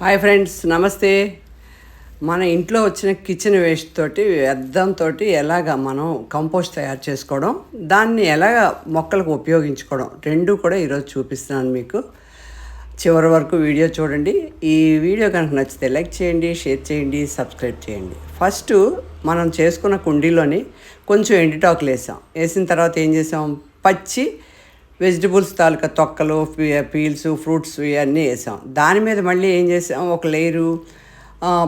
Hi friends నమస్తే. మన ఇంట్లో వచ్చిన కిచెన్ వేస్ట్ తోటి వ్యర్థంతో ఎలాగ మనం కంపోస్ట్ తయారు చేసుకోవడం దాన్ని ఎలాగ మొక్కలకు ఉపయోగించుకోవడం రెండు కూడా ఈరోజు చూపిస్తున్నాను మీకు. చివరి వరకు వీడియో చూడండి. ఈ వీడియో కనుక నచ్చితే లైక్ చేయండి షేర్ చేయండి సబ్స్క్రైబ్ చేయండి. ఫస్ట్ మనం చేసుకున్న కుండీలోని కొంచెం ఎండిటాకులు వేసాం వేసిన తర్వాత ఏం చేసాం? పచ్చి వెజిటబుల్స్ తాలూకా తొక్కలు పీల్స్ ఫ్రూట్స్ ఇవన్నీ వేసాం. దాని మీద మళ్ళీ ఏం చేసాం ఒక లేరు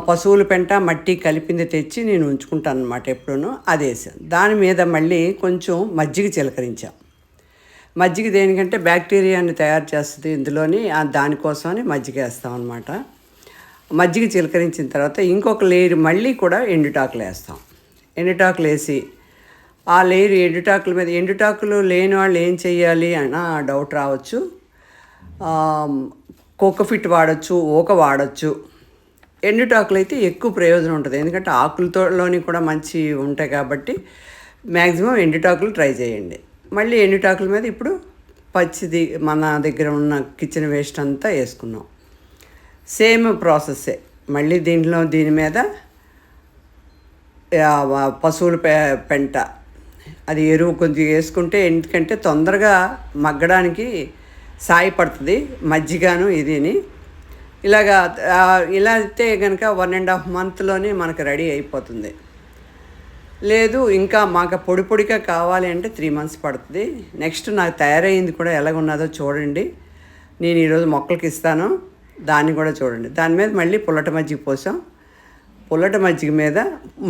పశువుల పెంట మట్టి కలిపింది తెచ్చి నేను ఉంచుకుంటాను అనమాట ఎప్పుడూను అది వేసాం. దాని మీద మళ్ళీ కొంచెం మజ్జిగ చిలకరించాం. మజ్జిగ దేనికంటే బ్యాక్టీరియాని తయారు చేస్తుంది ఇందులోని దానికోసమని మజ్జిగ వేస్తాం అనమాట మజ్జిగ చిలకరించిన తర్వాత ఇంకొక లేయర్ మళ్ళీ కూడా ఎండుటాకులు వేస్తాం. ఎండుటాకులు వేసి ఆ లేరు ఎండుటాకుల మీద ఎండుటాకులు లేని వాళ్ళు ఏం చేయాలి అన్న డౌట్ రావచ్చు. కోకోఫిట్ వాడచ్చు ఊక వాడచ్చు. ఎండుటాకులు అయితే ఎక్కువ ప్రయోజనం ఉంటుంది. ఎందుకంటే ఆకులతోలోని కూడా మంచి ఉంటాయి కాబట్టి మ్యాక్సిమం ఎండుటాకులు ట్రై చేయండి. మళ్ళీ ఎండుటాకుల మీద ఇప్పుడు పచ్చిది మన దగ్గర ఉన్న కిచెన్ వేస్ట్ అంతా వేసుకున్నాం. సేమ్ ప్రాసెస్సే మళ్ళీ దీంట్లో దీని మీద పశువుల పె పెంట అది ఎరువు కొద్దిగా వేసుకుంటే ఎందుకంటే తొందరగా మగ్గడానికి సాయపడుతుంది మజ్జిగాను ఇదిని. ఇలాగా ఇలా అయితే కనుక వన్ అండ్ హాఫ్ మంత్లోనే మనకు రెడీ అయిపోతుంది. లేదు ఇంకా మాకు పొడి పొడిగా కావాలి అంటే త్రీ మంత్స్ పడుతుంది. నెక్స్ట్ నాకు తయారైంది కూడా ఎలాగున్నదో చూడండి. నేను ఈరోజు మొక్కలకి ఇస్తాను దాన్ని కూడా చూడండి. దాని మీద మళ్ళీ పుల్లట మజ్జిగ పోసాం. పుల్లట మజ్జిగ మీద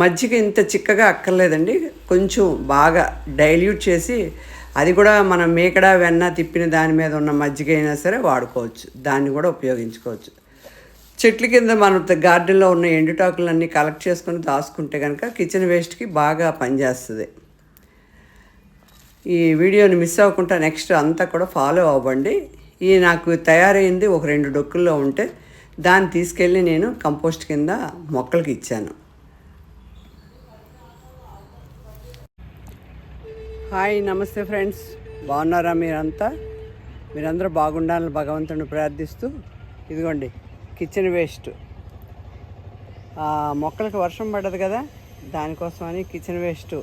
మజ్జిగ ఇంత చిక్కగా అక్కర్లేదండి. కొంచెం బాగా డైల్యూట్ చేసి అది కూడా మనం మేకడ వెన్న తిప్పిన దాని మీద ఉన్న మజ్జిగ అయినా సరే వాడుకోవచ్చు. దాన్ని కూడా ఉపయోగించుకోవచ్చు. చెట్ల కింద మన గార్డెన్లో ఉన్న ఎండుటాకులన్నీ కలెక్ట్ చేసుకొని దాచుకుంటే కనుక కిచెన్ వేస్ట్కి బాగా పనిచేస్తుంది. ఈ వీడియోని మిస్ అవ్వకుండా నెక్స్ట్ అంతా కూడా ఫాలో అవ్వండి. ఈ నాకు తయారైంది ఒక రెండు డొక్కుల్లో ఉంటే దాన్ని తీసుకెళ్ళి నేను కంపోస్ట్ కింద మొక్కలకి ఇచ్చాను. హాయ్ నమస్తే ఫ్రెండ్స్. బాగున్నారా మీరంతా? మీరందరూ బాగుండాలని భగవంతుని ప్రార్థిస్తూ ఇదిగోండి కిచెన్ వేస్ట్ మొక్కలకి మొక్కలకు వర్షం పడదు కదా? దానికోసమని కిచెన్ వేస్ట్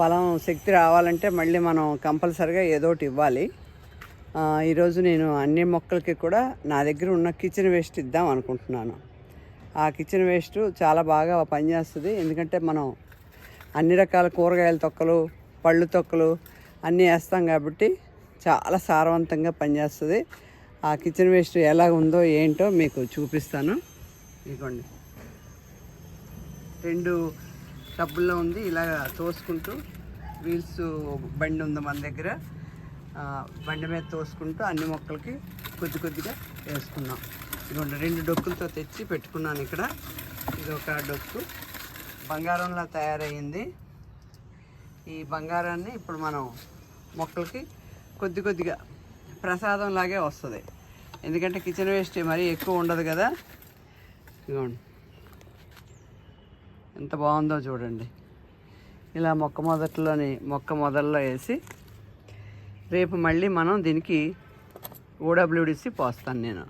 బలం శక్తి రావాలంటే మళ్ళీ మనం కంపల్సరిగా ఏదో ఒకటి ఇవ్వాలి. ఈరోజు నేను అన్ని మొక్కలకి కూడా నా దగ్గర ఉన్న కిచెన్ వేస్ట్ ఇద్దాం అనుకుంటున్నాను. ఆ కిచెన్ వేస్ట్ చాలా బాగా పనిచేస్తుంది. ఎందుకంటే మనం అన్ని రకాల కూరగాయల తొక్కలు పళ్ళు తొక్కలు అన్నీ వేస్తాం కాబట్టి చాలా సారవంతంగా పనిచేస్తుంది. ఆ కిచెన్ వేస్ట్ ఎలా ఉందో ఏంటో మీకు చూపిస్తాను. ఇదిగోండి. రెండు టబ్బుల్లో ఉంది. ఇలా తోసుకుంటూ వీల్స్ బండి ఉంది మన దగ్గర. బండి మీద తోసుకుంటూ అన్ని మొక్కలకి కొద్ది కొద్దిగా వేసుకున్నాం. ఇదిగోండి రెండు డొక్కులతో తెచ్చి పెట్టుకున్నాను ఇక్కడ. ఇది ఒక డొక్కు. బంగారంలా తయారయ్యింది. ఈ బంగారాన్ని ఇప్పుడు మనం మొక్కలకి కొద్ది కొద్దిగా ప్రసాదం లాగే వస్తుంది. ఎందుకంటే కిచెన్ వేస్ట్ మరీ ఎక్కువ ఉండదు కదా. ఇదిగోండి. ఎంత బాగుందో చూడండి. ఇలా మొక్క మొదట్లోని మొక్క మొదల్లో వేసి రేపు మళ్ళీ మనం దీనికి ఓడబ్ల్యూడిసి పోస్తాను నేను.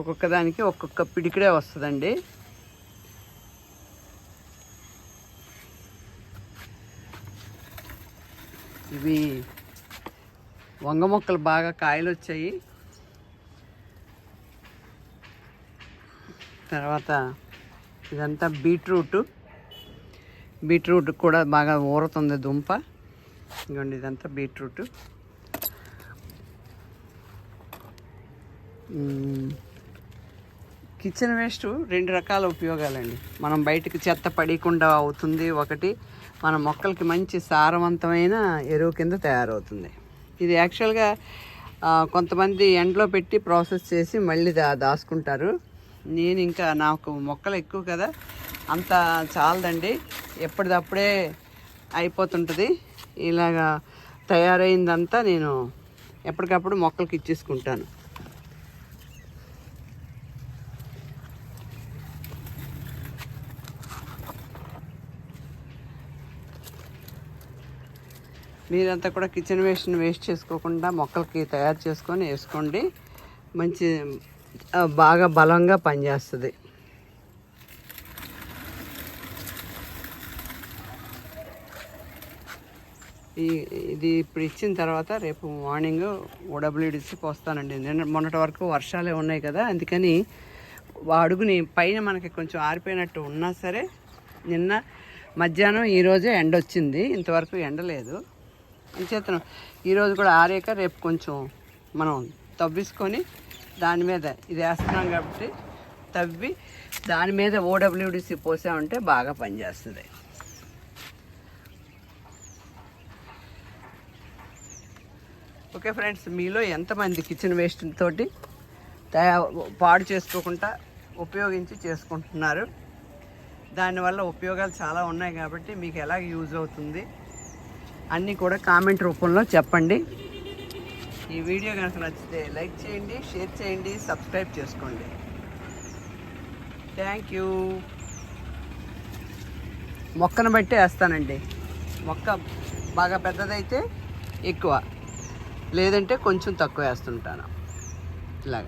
ఒక్కొక్క దానికి ఒక్కొక్క పిడికిడే వస్తుందండి. ఇవి వంగ మొక్కలు బాగా కాయలు వచ్చాయి తర్వాత ఇదంతా బీట్రూటు. బీట్రూట్ కూడా బాగా ఊరుతుంది దుంప. ఇదిగోండి ఇదంతా బీట్రూట్. కిచెన్ వేస్ట్ రెండు రకాల ఉపయోగాలండి. మనం బయటకు చెత్త పడకుండా అవుతుంది ఒకటి మన మొక్కలకి మంచి సారవంతమైన ఎరువు కింద తయారవుతుంది. ఇది యాక్చువల్గా కొంతమంది ఎండలో పెట్టి ప్రాసెస్ చేసి మళ్ళీ దా దాచుకుంటారు నేను ఇంకా నాకు మొక్కలు ఎక్కువ కదా అంత చాలదండి. ఎప్పటిదప్పుడే అయిపోతుంటుంది. ఇలాగా తయారైందంతా నేను ఎప్పటికప్పుడు మొక్కలకి ఇచ్చేసుకుంటాను. మీరంతా కూడా కిచెన్ వేస్ట్ని వేస్ట్ చేసుకోకుండా మొక్కలకి తయారు చేసుకొని వేసుకోండి. మంచి బాగా బలంగా పనిచేస్తుంది. ఈ ఇది ఇప్పుడు ఇచ్చిన తర్వాత రేపు మార్నింగ్ ఓడబ్ల్యూడిసి పోస్తానండి నిన్న మొన్నటి వరకు వర్షాలే ఉన్నాయి కదా అందుకని అడుగుని పైన మనకి కొంచెం ఆరిపోయినట్టు ఉన్నా సరే నిన్న మధ్యాహ్నం ఈరోజే ఎండ వచ్చింది ఇంతవరకు ఎండ లేదు. అంచేతను ఈరోజు కూడా ఆరాక రేపు కొంచెం మనం తవ్విసుకొని దాని మీద ఇది వేస్తున్నాం కాబట్టి తవ్వి దాని మీద ఓడబ్ల్యూడిసి పోసామంటే బాగా పనిచేస్తుంది. ఓకే ఫ్రెండ్స్ మీలో ఎంతమంది కిచెన్ వేస్ట్ తోటి తయా పాడు చేసుకోకుండా ఉపయోగించి చేసుకుంటున్నారు? దానివల్ల ఉపయోగాలు చాలా ఉన్నాయి కాబట్టి మీకు ఎలా యూజ్ అవుతుంది? అన్నీ కూడా కామెంట్ రూపంలో చెప్పండి. ఈ వీడియో కనుక నచ్చితే లైక్ చేయండి షేర్ చేయండి సబ్స్క్రైబ్ చేసుకోండి. థ్యాంక్ యూ మొక్కను బట్టి వేస్తానండి. మొక్క బాగా పెద్దదైతే ఎక్కువ. లేదంటే కొంచెం తక్కువ వేస్తుంటాను. ఇలాగ.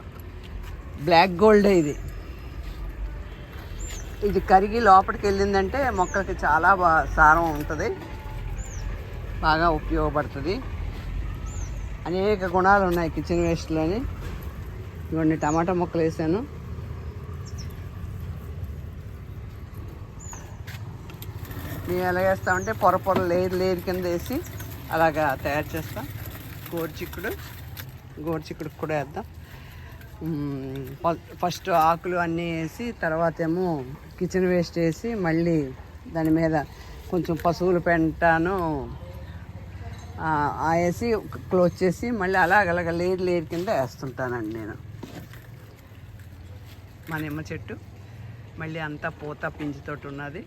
బ్లాక్ గోల్డ్ ఇది. ఇది కరిగి లోపలికి వెళ్ళిందంటే మొక్కలకి చాలా బాగా సారం ఉంటుంది. బాగా ఉపయోగపడుతుంది. అనేక గుణాలు ఉన్నాయి కిచెన్ వేస్ట్లోని. ఇవన్నీ టమాటా మొక్కలు వేసాను. నేను ఎలా వేస్తామంటే పొర పొర లేరు లేరు కింద వేసి అలాగా తయారు చేస్తాం. గోరుచిక్కుడు గోరుచిక్కుడు కూడా వేద్దాం. ఫస్ట్ ఆకులు అన్నీ వేసి తర్వాత ఏమో కిచెన్ వేస్ట్ వేసి మళ్ళీ దాని మీద కొంచెం పశువులు పెంటాను వేసి క్లోజ్ చేసి మళ్ళీ అలాగ అలాగ లేరు లేరు కింద వేస్తుంటానండి నేను. మా నిమ్మ చెట్టు మళ్ళీ అంతా పూత పింజుతోటి ఉన్నది.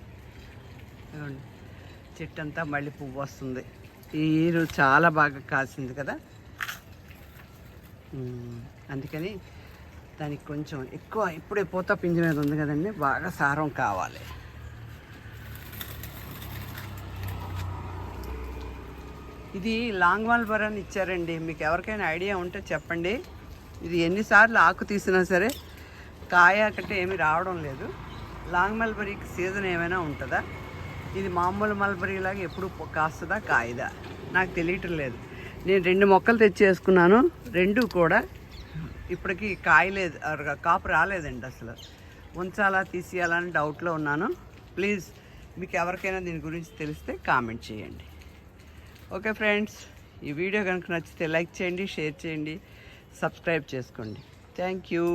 చెట్టు అంతా మళ్ళీ పువ్వు వస్తుంది. ఈరు చాలా బాగా కాసింది కదా? అందుకని దానికి కొంచెం ఎక్కువ ఇప్పుడే పూత పింజ మీద ఉంది కదండి బాగా సారం కావాలి. ఇది లాంగ్ వాల్బర్ అని ఇచ్చారండి. మీకు ఎవరికైనా ఐడియా ఉంటే చెప్పండి. ఇది ఎన్నిసార్లు ఆకు తీసినా సరే కాయ కట్టే ఏమి రావడం లేదు. లాంగ్ మల్బరీకి సీజన్ ఏమైనా ఉంటుందా? ఇది మామూలు మల్బరీ లాగా ఎప్పుడు కాస్తుందా? కాయదా? నాకు తెలియటం లేదు. నేను రెండు మొక్కలు తెచ్చేసుకున్నాను. రెండు కూడా ఇప్పటికి కాయలేదు కాపు రాలేదండి అసలు. ఉంచాలా తీసేయాలని డౌట్లో ఉన్నాను. ప్లీజ్ మీకు ఎవరికైనా దీని గురించి తెలిస్తే కామెంట్ చేయండి. ఓకే ఫ్రెండ్స్ ఈ వీడియో కనుక నచ్చితే లైక్ చేయండి షేర్ చేయండి సబ్స్క్రైబ్ చేసుకోండి. Thank you.